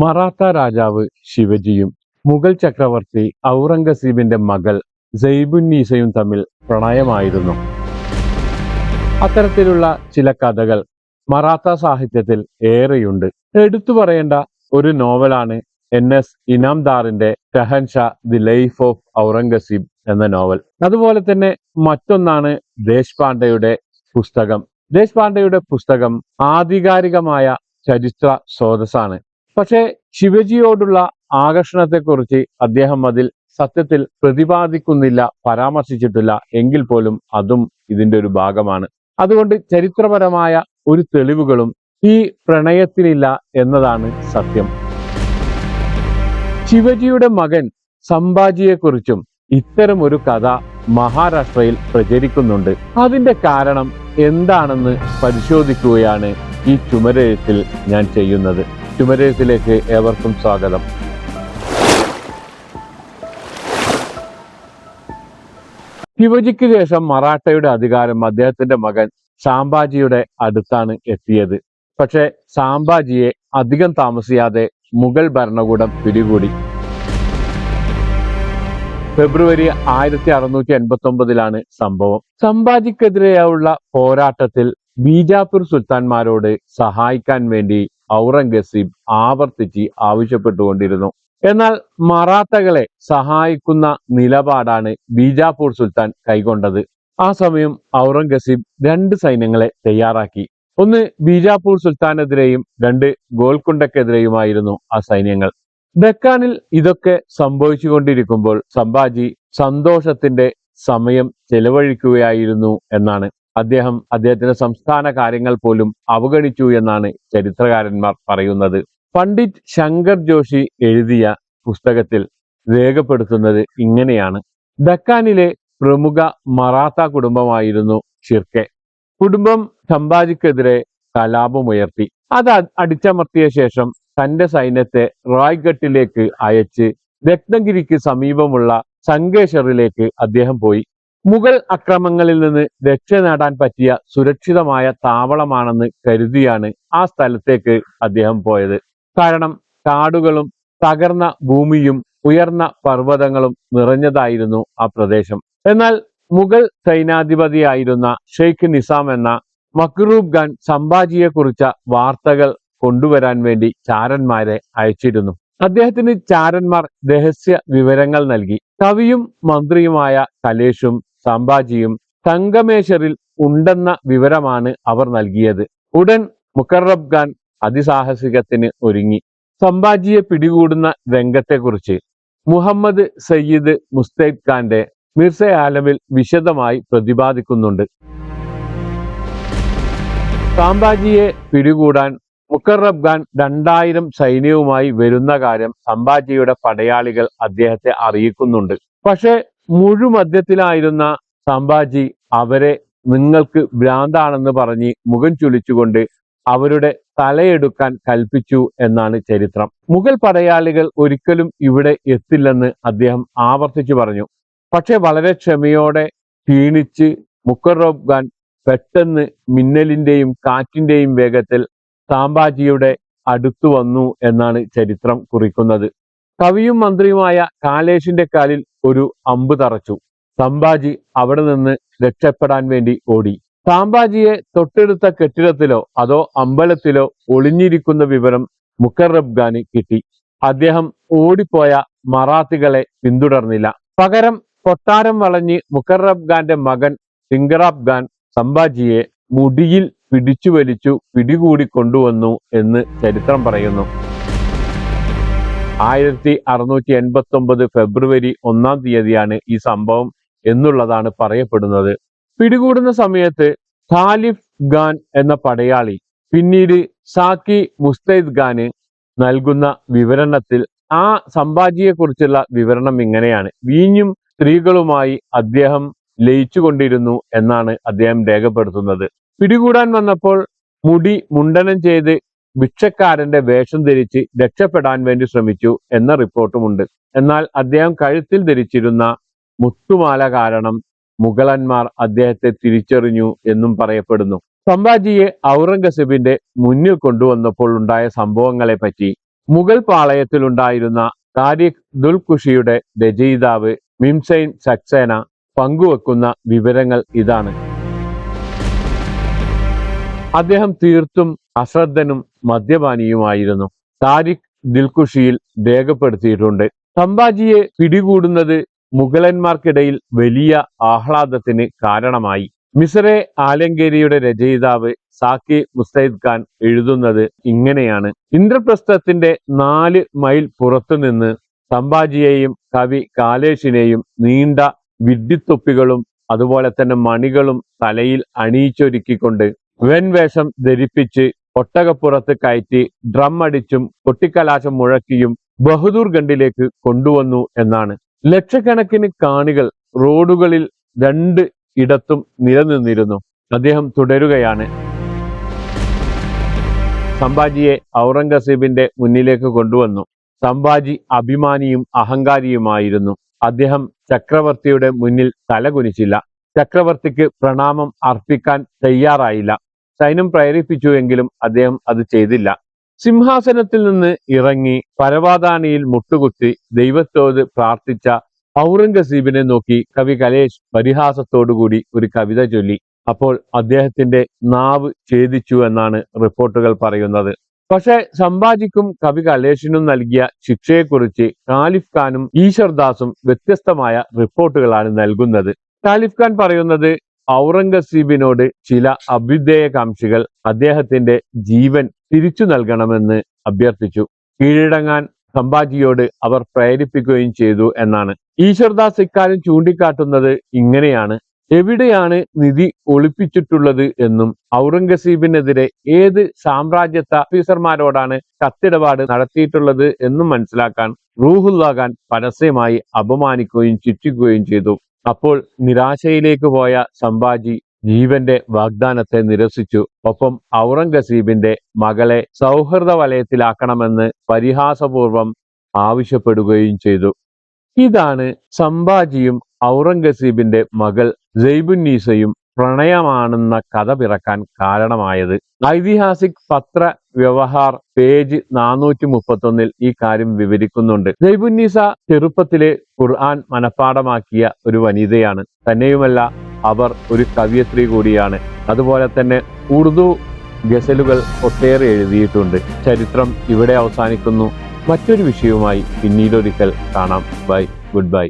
മറാത്ത രാജാവ് ശിവജിയും മുഗൾ ചക്രവർത്തി ഔറംഗസീബിന്റെ മകൾ സൈബുന്നീസയും തമ്മിൽ പ്രണയമായിരുന്നു. അത്തരത്തിലുള്ള ചില കഥകൾ മറാത്ത സാഹിത്യത്തിൽ ഏറെയുണ്ട്. എടുത്തു പറയേണ്ട ഒരു നോവലാണ് N S ഇനാംദാറിന്റെ Shahenshah the life of Aurangzeb എന്ന നോവൽ. അതുപോലെ തന്നെ മറ്റൊന്നാണ് ദേശ്പാണ്ഡയുടെ പുസ്തകം. ദേശ്പാണ്ഡയുടെ പുസ്തകം ആധികാരികമായ ചരിത്ര സ്രോതസ്സാണ്. പക്ഷേ ശിവജിയോടുള്ള ആകർഷണത്തെക്കുറിച്ച് അദ്ദേഹം അതിൽ സത്യത്തിൽ പ്രതിപാദിക്കുന്നില്ല പരാമർശിച്ചിട്ടില്ല എങ്കിൽ പോലും അതും ഇതിന്റെ ഒരു ഭാഗമാണ്. അതുകൊണ്ട് ചരിത്രപരമായ ഒരു തെളിവുകളും ഈ പ്രണയത്തിലില്ല എന്നതാണ് സത്യം. ശിവജിയുടെ മകൻ സംഭാജിയെക്കുറിച്ചും ഇത്തരം ഒരു കഥ മഹാരാഷ്ട്രയിൽ പ്രചരിക്കുന്നുണ്ട്. അതിന്റെ കാരണം എന്താണെന്ന് പരിശോധിക്കുകയാണ് ഈ ചുമരെഴുത്തിൽ ഞാൻ ചെയ്യുന്നത്. ചുമരെഴുത്തിലേക്ക് ഏവർക്കും സ്വാഗതം. ശിവജിക്ക് ശേഷം മറാഠയുടെ അധികാരം അദ്ദേഹത്തിന്റെ മകൻ സാംബാജിയുടെ അടുത്താണ് എത്തിയത്. പക്ഷെ സാംബാജിയെ അധികം താമസിയാതെ മുഗൾ ഭരണകൂടം പിടികൂടി. ഫെബ്രുവരി ആയിരത്തി അറുന്നൂറ്റി എൺപത്തി ഒമ്പതിലാണ് സംഭവം. സംഭാജിക്കെതിരെയുള്ള പോരാട്ടത്തിൽ ബീജാപൂർ സുൽത്താൻമാരോട് സഹായിക്കാൻ വേണ്ടി ഔറംഗസീബ് ആവർത്തിച്ച് ആവശ്യപ്പെട്ടുകൊണ്ടിരുന്നു. എന്നാൽ മറാത്തകളെ സഹായിക്കുന്ന നിലപാടാണ് ബീജാപൂർ സുൽത്താൻ കൈക്കൊണ്ടത്. ആ സമയം ഔറംഗസീബ് രണ്ട് സൈന്യങ്ങളെ തയ്യാറാക്കി. ഒന്ന് ബീജാപൂർ സുൽത്താനെതിരെയും രണ്ട് ഗോൽക്കൊണ്ടക്കെതിരെയുമായിരുന്നു ആ സൈന്യങ്ങൾ. ഡെക്കാനിൽ ഇതൊക്കെ സംഭവിച്ചുകൊണ്ടിരിക്കുമ്പോൾ സംഭാജി സന്തോഷത്തിന്റെ സമയം ചെലവഴിക്കുകയായിരുന്നു എന്നാണ് അദ്ദേഹം അദ്ദേഹത്തിന്റെ സംസ്ഥാന കാര്യങ്ങൾ പോലും അവഗണിച്ചു എന്നാണ് ചരിത്രകാരന്മാർ പറയുന്നത്. പണ്ഡിറ്റ് ശങ്കർ ജോഷി എഴുതിയ പുസ്തകത്തിൽ രേഖപ്പെടുത്തുന്നത് ഇങ്ങനെയാണ്. ഡക്കാനിലെ പ്രമുഖ മറാത്ത കുടുംബമായിരുന്നു ഷിർക്കെ. കുടുംബം സംഭാജിക്കെതിരെ കലാപമുയർത്തി. അത് അടിച്ചമർത്തിയ ശേഷം തന്റെ സൈന്യത്തെ റായ്ഗട്ടിലേക്ക് അയച്ച് രത്നഗിരിക്ക് സമീപമുള്ള സംഗേശ്വറിലേക്ക് അദ്ദേഹം പോയി. മുഗൾ അക്രമങ്ങളിൽ നിന്ന് രക്ഷ നേടാൻ പറ്റിയ സുരക്ഷിതമായ താവളമാണെന്ന് കരുതിയാണ് ആ സ്ഥലത്തേക്ക് അദ്ദേഹം പോയത്. കാരണം കാടുകളും തകർന്ന ഭൂമിയും ഉയർന്ന പർവതങ്ങളും നിറഞ്ഞതായിരുന്നു ആ പ്രദേശം. എന്നാൽ മുഗൾ സൈനാധിപതിയായിരുന്ന ഷെയ്ഖ് നിസാം എന്ന മക്രൂബ് ഖാൻ സംഭാജിയെ കുറിച്ച വാർത്തകൾ കൊണ്ടുവരാൻ വേണ്ടി ചാരന്മാരെ അയച്ചിരുന്നു. അദ്ദേഹത്തിന് ചാരന്മാർ രഹസ്യ വിവരങ്ങൾ നൽകി. കവിയും മന്ത്രിയുമായ കലേഷും സംഭാജിയും സംഗമേശ്വറിൽ ഉണ്ടെന്ന വിവരമാണ് അവർ നൽകിയത്. ഉടൻ മുക്കറബ് ഖാൻ അതിസാഹസികത്തിന് ഒരുങ്ങി. സംഭാജിയെ പിടികൂടുന്ന രംഗത്തെക്കുറിച്ച് മുഹമ്മദ് സയ്യിദ് മുസ്തൈദ് ഖാന്റെ മിർസ ആലമിൽ വിശദമായി പ്രതിപാദിക്കുന്നുണ്ട്. സാംബാജിയെ പിടികൂടാൻ മുക്കറബ് ഖാൻ രണ്ടായിരം സൈന്യവുമായി വരുന്ന കാര്യം സംഭാജിയുടെ പടയാളികൾ അദ്ദേഹത്തെ അറിയിക്കുന്നുണ്ട്. പക്ഷെ മുഴുമധ്യത്തിലായിരുന്ന സംഭാജി അവരെ നിങ്ങൾക്ക് ഭ്രാന്താണെന്ന് പറഞ്ഞ് മുഖം ചുളിച്ചുകൊണ്ട് അവരുടെ തലയെടുക്കാൻ കൽപ്പിച്ചു എന്നാണ് ചരിത്രം. മുഗൾ പടയാളികൾ ഒരിക്കലും ഇവിടെ എത്തില്ലെന്ന് അദ്ദേഹം ആവർത്തിച്ചു പറഞ്ഞു. പക്ഷെ വളരെ ക്ഷമയോടെ ക്ഷീണിച്ച് മുക്കറോബ് ഖാൻ പെട്ടെന്ന് മിന്നലിന്റെയും കാറ്റിന്റെയും വേഗത്തിൽ സാംബാജിയുടെ അടുത്തു വന്നു എന്നാണ് ചരിത്രം കുറിക്കുന്നത്. കവിയും മന്ത്രിയുമായ കാലേഷിന്റെ കാലിൽ ഒരു അമ്പ് തറച്ചു. സംഭാജി അവിടെ നിന്ന് രക്ഷപ്പെടാൻ വേണ്ടി ഓടി. സാംബാജിയെ തൊട്ടെടുത്ത കെട്ടിടത്തിലോ അതോ അമ്പലത്തിലോ ഒളിഞ്ഞിരിക്കുന്ന വിവരം മുക്കറബ് ഖാന് കിട്ടി. അദ്ദേഹം ഓടിപ്പോയ മറാത്തികളെ പിന്തുടർന്നില്ല. പകരം കൊട്ടാരം വളഞ്ഞ് മുക്കറബ് ഖാന്റെ മകൻ സിംഗറാബ് ഖാൻ സംഭാജിയെ മുടിയിൽ പിടിച്ചു വലിച്ചു പിടികൂടി കൊണ്ടുവന്നു എന്ന് ചരിത്രം പറയുന്നു. ആയിരത്തി അറുന്നൂറ്റി എൺപത്തി ഒമ്പത് ഫെബ്രുവരി ഒന്നാം തീയതിയാണ് ഈ സംഭവം എന്നുള്ളതാണ് പറയപ്പെടുന്നത്. പിടികൂടുന്ന സമയത്ത് ഖാലിഫ് ഖാൻ എന്ന പടയാളി പിന്നീട് സാക്കി മുസ്തൈദ് ഖാന് നൽകുന്ന വിവരണത്തിൽ ആ സംഭാജിയെ കുറിച്ചുള്ള വിവരണം ഇങ്ങനെയാണ്. വീഞ്ഞും സ്ത്രീകളുമായി അദ്ദേഹം ലയിച്ചുകൊണ്ടിരുന്നു എന്നാണ് അദ്ദേഹം രേഖപ്പെടുത്തുന്നത്. പിടികൂടാൻ വന്നപ്പോൾ മുടി മുണ്ടനം ചെയ്ത് ഭിക്ഷക്കാരന്റെ വേഷം ധരിച്ച് രക്ഷപ്പെടാൻ വേണ്ടി ശ്രമിച്ചു എന്ന റിപ്പോർട്ടുമുണ്ട്. എന്നാൽ അദ്ദേഹം കഴുത്തിൽ ധരിച്ചിരുന്ന മുത്തുമാല കാരണം മുഗളന്മാർ അദ്ദേഹത്തെ തിരിച്ചറിഞ്ഞു എന്നും പറയപ്പെടുന്നു. സംഭാജിയെ ഔറംഗസീബിന്റെ മുന്നിൽ കൊണ്ടുവന്നപ്പോൾ ഉണ്ടായ സംഭവങ്ങളെ പറ്റി മുഗൾ പാളയത്തിലുണ്ടായിരുന്ന താരിഖ് ദുൽഖുഷിയുടെ രചയിതാവ് മിംസൈൻ സക്സേന പങ്കുവെക്കുന്ന വിവരങ്ങൾ ഇതാണ്. അദ്ദേഹം തീർത്തും അശ്രദ്ധനും മദ്യപാനിയുമായിരുന്നു. താരിഖ് ദിൽഖുഷിയിൽ രേഖപ്പെടുത്തിയിട്ടുണ്ട്. സംഭാജിയെ പിടികൂടുന്നത് മുഗളന്മാർക്കിടയിൽ വലിയ ആഹ്ലാദത്തിന് കാരണമായി. മിസറെ ആലങ്കേരിയുടെ രചയിതാവ് സാക്കി മുസ്തൈദ് ഖാൻ എഴുതുന്നത് ഇങ്ങനെയാണ്. ഇന്ദ്രപ്രസ്ഥത്തിന്റെ നാല് മൈൽ പുറത്തുനിന്ന് സംഭാജിയെയും കവി കാലേഷിനെയും നീണ്ട വിഡ്ഢിത്തൊപ്പികളും അതുപോലെ തന്നെ മണികളും തലയിൽ അണിയിച്ചൊരുക്കിക്കൊണ്ട് വെൺവേഷം ധരിപ്പിച്ച് ഒട്ടകപ്പുറത്ത് കയറ്റി ഡ്രം അടിച്ചും കൊട്ടിക്കലാശം മുഴക്കിയും ബഹദൂർ ഗണ്ടിലേക്ക് കൊണ്ടുവന്നു എന്നാണ്. ലക്ഷക്കണക്കിന് കാണികൾ റോഡുകളിൽ രണ്ട് ഇടത്തും നിലനിന്നിരുന്നു. അദ്ദേഹം തുടരുകയാണ്. സംഭാജിയെ ഔറംഗസീബിന്റെ മുന്നിലേക്ക് കൊണ്ടുവന്നു. സംഭാജി അഭിമാനിയും അഹങ്കാരിയുമായിരുന്നു. അദ്ദേഹം ചക്രവർത്തിയുടെ മുന്നിൽ തലകുനിച്ചില്ല. ചക്രവർത്തിക്ക് പ്രണാമം അർപ്പിക്കാൻ തയ്യാറായില്ല. സൈന്യം പ്രേരിപ്പിച്ചുവെങ്കിലും അദ്ദേഹം അത് ചെയ്തില്ല. സിംഹാസനത്തിൽ നിന്ന് ഇറങ്ങി പരവാദാനിയിൽ മുട്ടുകുത്തി ദൈവത്തോട് പ്രാർത്ഥിച്ച ഔറംഗസീബിനെ നോക്കി കവി കലേഷ് പരിഹാസത്തോടുകൂടി ഒരു കവിത ചൊല്ലി. അപ്പോൾ അദ്ദേഹത്തിന്റെ നാവ് ഛേദിച്ചു എന്നാണ് റിപ്പോർട്ടുകൾ പറയുന്നത്. പക്ഷെ സംഭാജിക്കും കവി കലേഷിനും നൽകിയ ശിക്ഷയെക്കുറിച്ച് കാലിഫ് ഖാനും ഈശ്വർദാസും വ്യത്യസ്തമായ റിപ്പോർട്ടുകളാണ് നൽകുന്നത്. കാലിഫ് ഖാൻ പറയുന്നത് ഔറംഗസീബിനോട് ചില അഭ്യുദയകാംക്ഷികൾ അദ്ദേഹത്തിന്റെ ജീവൻ തിരിച്ചു നൽകണമെന്ന് അഭ്യർത്ഥിച്ചു. കീഴടങ്ങാൻ സംഭാജിയോട് അവർ പ്രേരിപ്പിക്കുകയും ചെയ്തു എന്നാണ്. ഈശ്വർദാസ് ഇക്കാര്യം ചൂണ്ടിക്കാട്ടുന്നത് ഇങ്ങനെയാണ്. എവിടെയാണ് നിധി ഒളിപ്പിച്ചിട്ടുള്ളത് എന്നും ഔറംഗസീബിനെതിരെ ഏത് സാമ്രാജ്യത്വ ഓഫീസർമാരോടാണ് കത്തിടപാട് നടത്തിയിട്ടുള്ളത് എന്നും മനസ്സിലാക്കാൻ റൂഹുല്ലാ ഖാൻ പരസ്യമായി അപമാനിക്കുകയും ചുറ്റിക്കുകയും ചെയ്തു. അപ്പോൾ നിരാശയിലേക്ക് പോയ സംഭാജി ജീവന്റെ വാഗ്ദാനത്തെ നിരസിച്ചു. ഒപ്പം ഔറംഗസീബിന്റെ മകളെ സൗഹൃദ വലയത്തിലാക്കണമെന്ന് പരിഹാസപൂർവം ആവശ്യപ്പെടുകയും ചെയ്തു. ഇതാണ് സംഭാജിയും ഔറംഗസീബിന്റെ മകൾ ജൈബുന്നീസയും പ്രണയമാണെന്ന കഥ പിറക്കാൻ കാരണമായത്. ഐതിഹാസിക് പത്ര വ്യവഹാർ പേജ് നാനൂറ്റി മുപ്പത്തൊന്നിൽ ഈ കാര്യം വിവരിക്കുന്നുണ്ട്. ജൈബുന്നീസ ചെറുപ്പത്തിലെ ഖുർആൻ മനഃപ്പാടമാക്കിയ ഒരു വനിതയാണ്. തന്നെയുമല്ല അവർ ഒരു കവിയത്രി കൂടിയാണ്. അതുപോലെ തന്നെ ഉറുദു ഗസലുകൾ ഒട്ടേറെ എഴുതിയിട്ടുണ്ട്. ചരിത്രം ഇവിടെ അവസാനിക്കുന്നു. മറ്റൊരു വിഷയവുമായി പിന്നീടൊരിക്കൽ കാണാം. ബൈ. Good bye.